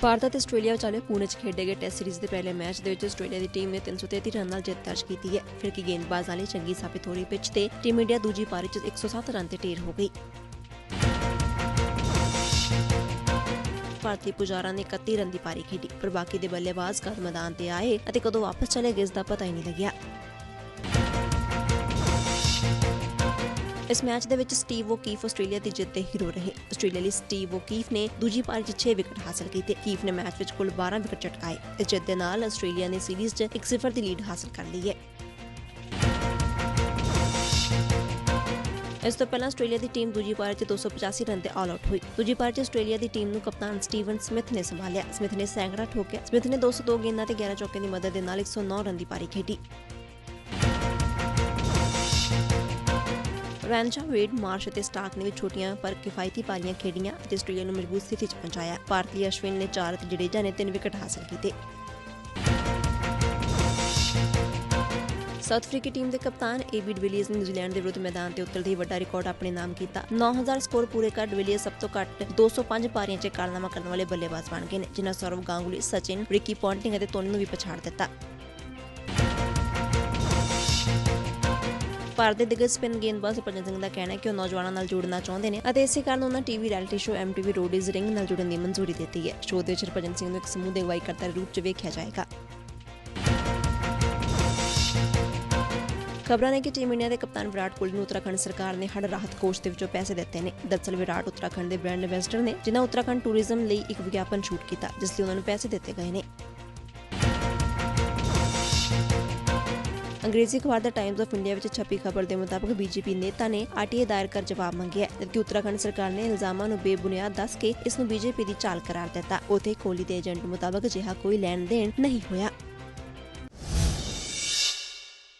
ਭਾਰਤ ਅਤੇ ਆਸਟ੍ਰੇਲੀਆ ਵਿਚਾਲੇ ਪੂਨੇ 'ਚ ਖੇਡੇ ਗਏ ਟੈਸਟ ਸੀਰੀਜ਼ ਦੇ ਪਹਿਲੇ ਮੈਚ ਦੇ ਵਿੱਚ ਆਸਟ੍ਰੇਲੀਆ ਦੀ ਟੀਮ ਨੇ 333 ਰਨ ਨਾਲ ਜਿੱਤ ਦਰਜ ਕੀਤੀ ਹੈ। ਫਿਰ ਕਿ ਗੇਂਦਬਾਜ਼ਾਂ ਲਈ ਚੰਗੀ ਸਾਬਿਤ ਹੋ ਰਹੀ ਪਿੱਚ ਤੇ ਟੀਮ ਇੰਡੀਆ ਦੂਜੀ ਪਾਰੀ 'ਚ 107 ਰਨ ਤੇ ਢੇਰ ਹੋ ਗਈ। ਭਾਰਤੀ ਪੁਜਾਰਾ ਨੇ 31 ਰਨ ਦੀ ਪਾਰੀ ਖੇਡੀ, ਪਰ ਬਾਕੀ ਦੇ ਬੱਲੇਬਾਜ਼ ਕਦ ਮੈਦਾਨ ਤੇ ਆਏ ਅਤੇ ਕਦੋਂ ਵਾਪਸ ਚਲੇ ਗਏ ਇਸ ਦਾ ਪਤਾ ਹੀ ਨਹੀਂ ਲੱਗਿਆ। ਇਸ ਮੈਚ ਦੇ ਵਿੱਚ ਸਟੀਵ ਓਕੀਫ ਆਸਟ੍ਰੇਲੀਆ ਦੀ ਜਿੱਤ ਦੇ ਹੀਰੋ ਰਹੇ। ਆਸਟ੍ਰੇਲੀਆ ਲਈ ਸਟੀਵ ਓਕੀਫ ਨੇ ਦੂਜੀ ਪਾਰੀ 'ਚ 6 ਵਿਕਟ ਹਾਸਲ ਕੀਤੇ। ਕੀਫ ਨੇ ਮੈਚ ਵਿੱਚ ਕੁੱਲ 12 ਵਿਕਟ ਚਟਕਾਏ ਇਸ ਜਿੱਤ ਦੇ ਨਾਲ ਆਸਟ੍ਰੇਲੀਆ ਨੇ ਸੀਰੀਜ਼ 'ਚ 1-0 ਦੀ ਲੀਡ ਹਾਸਲ ਕਰ ਲਈ ਹੈ। ਇਸ ਤੋਂ ਪਹਿਲਾਂ ਆਸਟ੍ਰੇਲੀਆ ਦੀ ਟੀਮ ਦੂਜੀ ਪਾਰੀ 'ਚ 285 ਰਨ ਤੇ ਆਲ ਆਊਟ ਹੋਈ। ਦੂਜੀ ਪਾਰੀ 'ਚ ਆਸਟ੍ਰੇਲੀਆ ਦੀ ਟੀਮ ਨੂੰ ਕਪਤਾਨ ਸਟੀਵਨ ਸਮਿਥ ਨੇ ਸੰਭਾਲਿਆ। ਸਮਿਥ ਨੇ ਸੈਂਕੜਾ ਠੋਕਿਆ। ਸਮਿਥ ਨੇ 202 ਗੇਂਦਾਂ ਤੇ 11 ਚੌਕਿਆਂ ਦੀ ਮਦਦ ਦੇ ਨਾਲ 109 ਰਨ ਦੀ ਪਾਰੀ ਖੇਡੀ। ਰੈਂਚਾ ਵੇਡ ਮਾਰਸ਼ ਅਤੇ ਸਟਾਰਕ ਨੇ ਵੀ ਛੋਟੀਆਂ ਪਰ ਕਿਫਾਇਤੀ ਪਾਰੀਆਂ ਖੇਡੀਆਂ ਅਤੇ ਆਸਟ੍ਰੇਲੀਆ ਨੂੰ ਮਜ਼ਬੂਤ ਸਥਿਤੀ 'ਚ ਪਹੁੰਚਾਇਆ। ਭਾਰਤੀ ਅਸ਼ਵਿਨ ਨੇ 4 ਅਤੇ ਜਡੇਜਾ ਨੇ 3 ਵਿਕਟ ਹਾਸਲ ਕੀਤੇ। ਸਾਊਥ ਅਫਰੀਕੀ ਟੀਮ ਦੇ ਕਪਤਾਨ ਏਬੀ ਡਿਵੀਲੀਅਰਸ ਨੇ ਨਿਊਜ਼ੀਲੈਂਡ ਦੇ ਵਿਰੁੱਧ ਮੈਦਾਨ ਤੇ ਉਤਰਦੇ ਹੀ ਵੱਡਾ ਰਿਕਾਰਡ ਆਪਣੇ ਨਾਮ ਕੀਤਾ। 9000 ਸਕੋਰ ਪੂਰੇ ਕਰ ਡਿਵੀਲੀਅਰਸ ਸਭ ਤੋਂ ਘੱਟ 205 ਪਾਰੀਆਂ 'ਚ ਕਾਰਨਾਮਾ ਕਰਨ ਵਾਲੇ ਬੱਲੇਬਾਜ਼ ਬਣ ਗਏ ਨੇ, ਜਿਨ੍ਹਾਂ ਸੌਰਵ ਗਾਂਗੁਲੀ, ਸਚਿਨ ਰਿਕੀ ਪੌਂਟਿੰਗ ਅਤੇ ਧੋਨੀ ਨੂੰ ਵੀ ਪਛਾੜ ਦਿੱਤਾ। ਭਾਰਤ ਦੇ ਦਿੱਗਜ ਸਪਿਨ ਗੇਂਦਬਾਜ਼ ਹਰਭਜਨ ਸਿੰਘ ਦਾ ਕਹਿਣਾ ਹੈ ਕਿ ਉਹ ਨੌਜਵਾਨਾਂ ਨਾਲ ਜੁੜਨਾ ਚਾਹੁੰਦੇ ਨੇ ਅਤੇ ਇਸੇ ਕਾਰਨ ਉਹਨਾਂ TV reality show MTV Roadies ring ਨਾਲ ਜੁੜਨ ਦੀ ਮਨਜ਼ੂਰੀ ਦਿੱਤੀ ਹੈ। ਸ਼ੋਅ ਦੇ ਵਿੱਚ ਹਰਭਜਨ ਸਿੰਘ ਨੂੰ ਇੱਕ ਸਮੂਹ ਦੇ ਅਗਵਾਈਕਰਤਾ ਦੇ ਰੂਪ 'ਚ ਵੇਖਿਆ ਜਾਏਗਾ। ਖਬਰਾਂ ਨੇ ਕਿ ਟੀਮ ਇੰਡੀਆ ਦੇ ਕਪਤਾਨ ਵਿਰਾਟ ਕੋਹਲੀ ਨੂੰ ਉੱਤਰਾਖੰਡ ਸਰਕਾਰ ਨੇ ਹੜ ਰਾਹਤ ਕੋਸ਼ ਦੇ ਵਿੱਚੋਂ ਪੈਸੇ ਦਿੱਤੇ ਨੇ। ਦਰਅਸਲ ਵਿਰਾਟ ਉੱਤਰਾਖੰਡ ਦੇ ਬ੍ਰਾਂਡ ਐਂਬੈਸਡਰ ਨੇ, ਜਿਨ੍ਹਾਂ ਉੱਤਰਾਖੰਡ ਟੂਰਿਜ਼ਮ ਲਈ ਇੱਕ ਵਿਗਿਆਪਨ ਸ਼ੂਟ ਕੀਤਾ, ਜਿਸ ਲਈ ਉਹਨਾਂ ਨੂੰ ਪੈਸੇ ਦਿੱਤੇ ਗਏ ਨੇ। ਅੰਗਰੇਜ਼ੀ ਅਖਬਾਰ ਦਾ ਟਾਈਮਜ਼ ਆਫ ਇੰਡੀਆ ਵਿੱਚ ਛਪੀ ਖਬਰ ਦੇ ਮੁਤਾਬਕ ਬੀਜੇਪੀ ਨੇਤਾ ਨੇ ਆਰਟੀਏ ਦਾਇਰ ਕਰ ਜਵਾਬ ਮੰਗਿਆ, ਜਦਕਿ ਉੱਤਰਾਖੰਡ ਸਰਕਾਰ ਨੇ ਇਲਜ਼ਾਮਾਂ ਨੂੰ ਬੇਬੁਨਿਆਦ ਦੱਸ ਕੇ ਇਸ ਨੂੰ ਬੀਜੇਪੀ ਦੀ ਚਾਲ ਕਰਾਰ ਦਿੱਤਾ। ਉਥੇ ਕੋਹਲੀ ਦੇ ਏਜੰਟ ਮੁਤਾਬਕ ਅਜਿਹਾ ਕੋਈ ਲੈਣ ਦੇਣ ਨਹੀਂ ਹੋਇਆ।